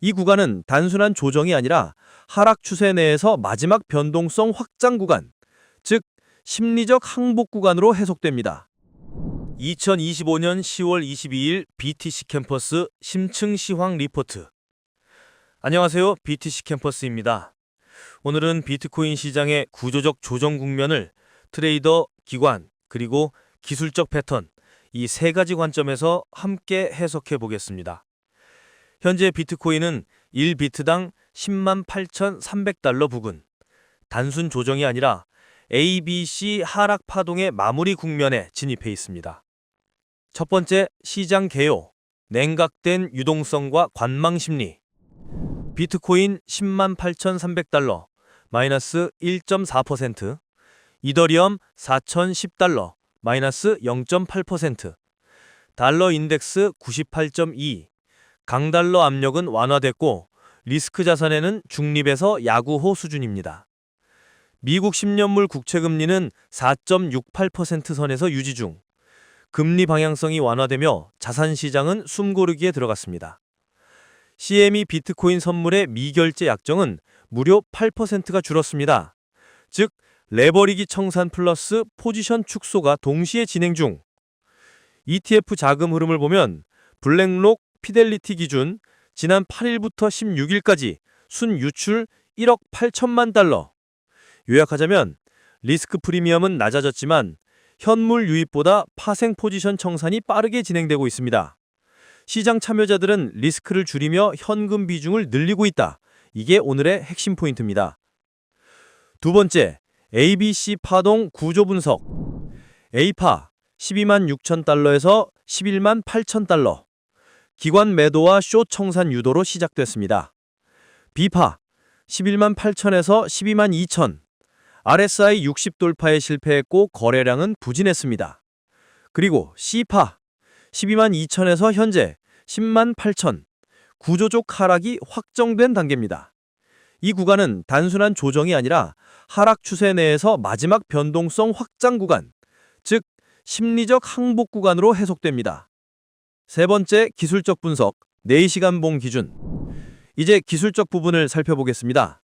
이 구간은 단순한 조정이 아니라 하락 추세 내에서 마지막 변동성 확장 구간, 즉 심리적 항복 구간으로 해석됩니다. 2025년 10월 22일 BTC 캠퍼스 심층 시황 리포트. 안녕하세요. BTC 캠퍼스입니다. 오늘은 비트코인 시장의 구조적 조정 국면을 트레이더, 기관, 그리고 기술적 패턴 이 세 가지 관점에서 함께 해석해 보겠습니다. 현재 비트코인은 1비트당 10만 8,300달러 부근. 단순 조정이 아니라 ABC 하락 파동의 마무리 국면에 진입해 있습니다. 첫 번째, 시장 개요. 냉각된 유동성과 관망 심리. 비트코인 10만 8,300달러, 마이너스 1.4%. 이더리엄 4,010달러, 마이너스 0.8%. 달러 인덱스 98.2. 강달러 압력은 완화됐고 리스크 자산에는 중립에서 야구호 수준입니다. 미국 10년물 국채 금리는 4.68% 선에서 유지 중. 금리 방향성이 완화되며 자산 시장은 숨고르기에 들어갔습니다. CME 비트코인 선물의 미결제 약정은 무려 8%가 줄었습니다. 즉 레버리기 청산 플러스 포지션 축소가 동시에 진행 중. ETF 자금 흐름을 보면 블랙록 피델리티 기준 지난 8일부터 16일까지 순 유출 1억 8천만 달러. 요약하자면 리스크 프리미엄은 낮아졌지만 현물 유입보다 파생 포지션 청산이 빠르게 진행되고 있습니다. 시장 참여자들은 리스크를 줄이며 현금 비중을 늘리고 있다. 이게 오늘의 핵심 포인트입니다. 두 번째, ABC 파동 구조 분석. A파 12만 6천 달러에서 11만 8천 달러. 기관 매도와 쇼 청산 유도로 시작됐습니다. B파 11만 8천에서 12만 2천. RSI 60 돌파에 실패했고 거래량은 부진했습니다. 그리고 C파 12만 2천에서 현재 10만 8천. 구조적 하락이 확정된 단계입니다. 이 구간은 단순한 조정이 아니라 하락 추세 내에서 마지막 변동성 확장 구간, 즉 심리적 항복 구간으로 해석됩니다. 세 번째 기술적 분석, 4시간 봉 기준. 이제 기술적 부분을 살펴보겠습니다.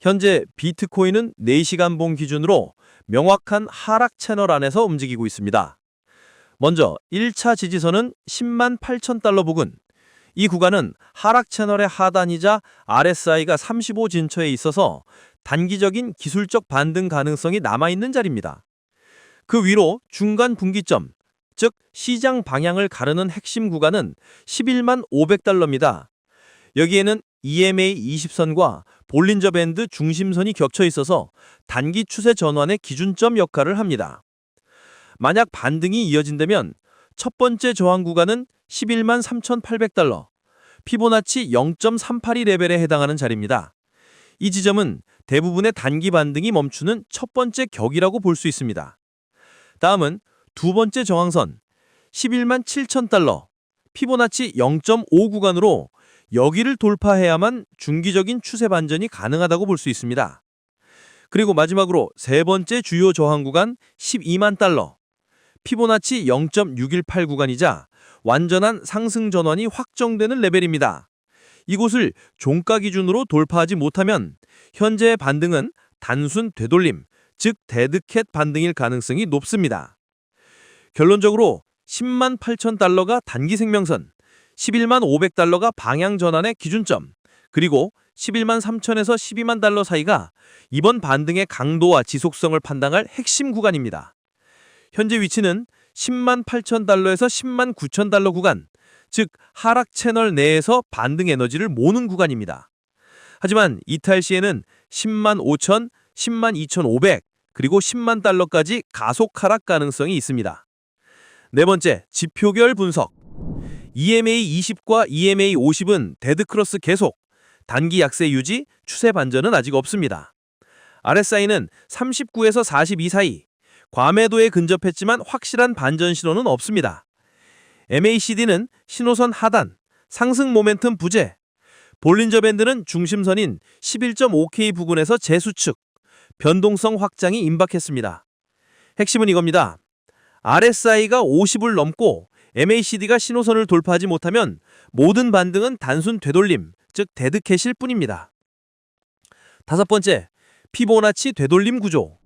현재 비트코인은 4시간 봉 기준으로 명확한 하락 채널 안에서 움직이고 있습니다. 먼저 1차 지지선은 10만 8천 달러 부근. 이 구간은 하락 채널의 하단이자 RSI가 35 진처에 있어서 단기적인 기술적 반등 가능성이 남아있는 자리입니다. 그 위로 중간 분기점, 즉 시장 방향을 가르는 핵심 구간은 11만 500달러입니다. 여기에는 EMA 20선과 볼린저 밴드 중심선이 겹쳐 있어서 단기 추세 전환의 기준점 역할을 합니다. 만약 반등이 이어진다면 첫 번째 저항 구간은 11만 3,800달러, 피보나치 0.382 레벨에 해당하는 자리입니다. 이 지점은 대부분의 단기 반등이 멈추는 첫 번째 격이라고 볼 수 있습니다. 다음은 두 번째 저항선 11만 7천 달러, 피보나치 0.5 구간으로 여기를 돌파해야만 중기적인 추세 반전이 가능하다고 볼 수 있습니다. 그리고 마지막으로 세 번째 주요 저항 구간 12만 달러, 피보나치 0.618 구간이자 완전한 상승 전환이 확정되는 레벨입니다. 이곳을 종가 기준으로 돌파하지 못하면 현재의 반등은 단순 되돌림, 즉 데드캣 반등일 가능성이 높습니다. 결론적으로 10만 8천 달러가 단기 생명선, 11만 500달러가 방향 전환의 기준점, 그리고 11만 3천에서 12만 달러 사이가 이번 반등의 강도와 지속성을 판단할 핵심 구간입니다. 현재 위치는 10만 8천 달러에서 10만 9천 달러 구간, 즉 하락 채널 내에서 반등 에너지를 모는 구간입니다. 하지만 이탈 시에는 10만 5천, 10만 2,500, 그리고 10만 달러까지 가속 하락 가능성이 있습니다. 네 번째, 지표별 분석. EMA 20과 EMA 50은 데드크로스 계속, 단기 약세 유지, 추세 반전은 아직 없습니다. RSI는 39에서 42 사이, 과매도에 근접했지만 확실한 반전 신호는 없습니다. MACD는 신호선 하단, 상승 모멘텀 부재, 볼린저 밴드는 중심선인 11.5K 부근에서 재수축, 변동성 확장이 임박했습니다. 핵심은 이겁니다. RSI가 50을 넘고 MACD가 신호선을 돌파하지 못하면 모든 반등은 단순 되돌림, 즉 데드캣일 뿐입니다. 다섯 번째, 피보나치 되돌림 구조.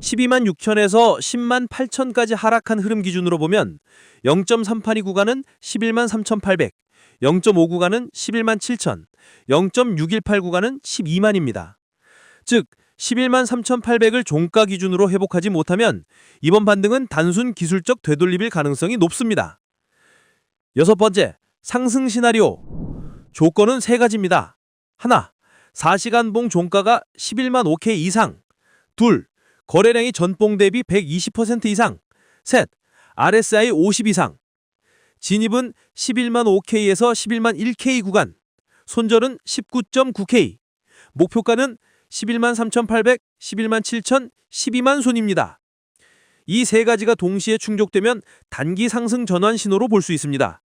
12만 6천에서 10만 8천까지 하락한 흐름 기준으로 보면 0.382 구간은 11만 3,800, 0.5 구간은 11만 7천, 0.618 구간은 12만입니다. 즉 11만 3,800을 종가 기준으로 회복하지 못하면 이번 반등은 단순 기술적 되돌림일 가능성이 높습니다. 여섯 번째, 상승 시나리오. 조건은 세 가지입니다. 하나, 4시간 봉 종가가 11만 5K 이상. 둘, 거래량이 전봉 대비 120% 이상. 셋, RSI 50 이상. 진입은 11만 5K에서 11만 1K 구간. 손절은 19.9K. 목표가는 11만 3,800, 11만 7천, 12만 손입니다. 이 세 가지가 동시에 충족되면 단기 상승 전환 신호로 볼 수 있습니다.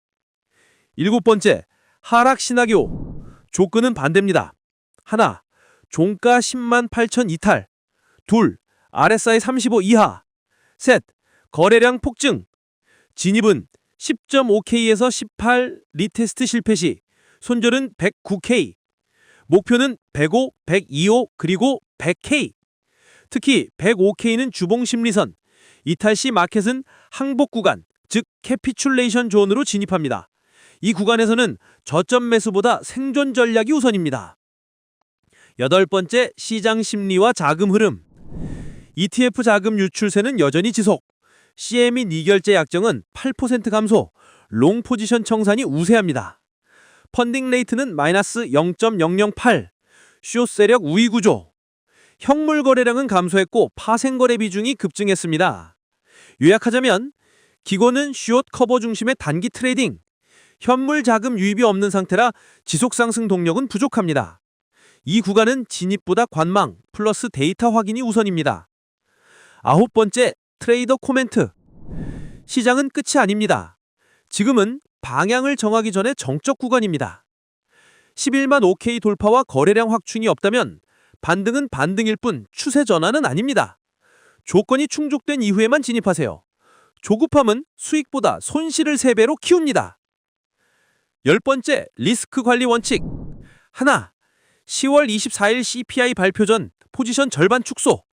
일곱 번째, 하락 시나리오. 조건은 반대입니다. 하나, 종가 10만 8천 이탈. 둘, RSI 35 이하. 셋, 거래량 폭증. 진입은 10.5K에서 18 리테스트 실패 시 손절은 109K. 목표는 105, 125 그리고 100K. 특히 105K는 주봉 심리선. 이탈 시 마켓은 항복 구간, 즉 캐피출레이션 존으로 진입합니다. 이 구간에서는 저점 매수보다 생존 전략이 우선입니다. 여덟 번째, 시장 심리와 자금 흐름. ETF 자금 유출세는 여전히 지속. CME 니결제 약정은 8% 감소, 롱 포지션 청산이 우세합니다. 펀딩 레이트는 마이너스 0.008, 숏 세력 우위 구조. 현물 거래량은 감소했고 파생 거래 비중이 급증했습니다. 요약하자면 기고는 숏 커버 중심의 단기 트레이딩, 현물 자금 유입이 없는 상태라 지속 상승 동력은 부족합니다. 이 구간은 진입보다 관망 플러스 데이터 확인이 우선입니다. 아홉 번째, 트레이더 코멘트. 시장은 끝이 아닙니다. 지금은 방향을 정하기 전에 정적 구간입니다. 11만 5K 돌파와 거래량 확충이 없다면 반등은 반등일 뿐 추세 전환은 아닙니다. 조건이 충족된 이후에만 진입하세요. 조급함은 수익보다 손실을 3배로 키웁니다. 열 번째, 리스크 관리 원칙. 하나, 10월 24일 CPI 발표 전 포지션 절반 축소.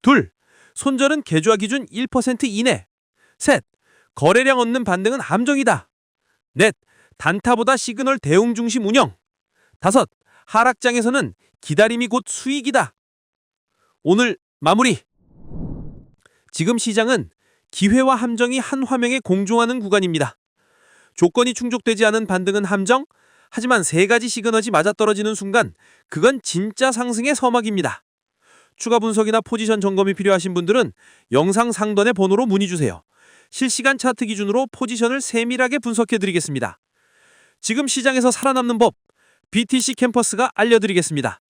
둘, 손절은 계좌 기준 1% 이내. 셋, 거래량 없는 반등은 함정이다. 넷, 단타보다 시그널 대응 중심 운영. 다섯, 하락장에서는 기다림이 곧 수익이다. 오늘 마무리. 지금 시장은 기회와 함정이 한 화면에 공존하는 구간입니다. 조건이 충족되지 않은 반등은 함정, 하지만 세 가지 시그널이 맞아떨어지는 순간 그건 진짜 상승의 서막입니다. 추가 분석이나 포지션 점검이 필요하신 분들은 영상 상단의 번호로 문의 주세요. 실시간 차트 기준으로 포지션을 세밀하게 분석해 드리겠습니다. 지금 시장에서 살아남는 법 BTC 캠퍼스가 알려드리겠습니다.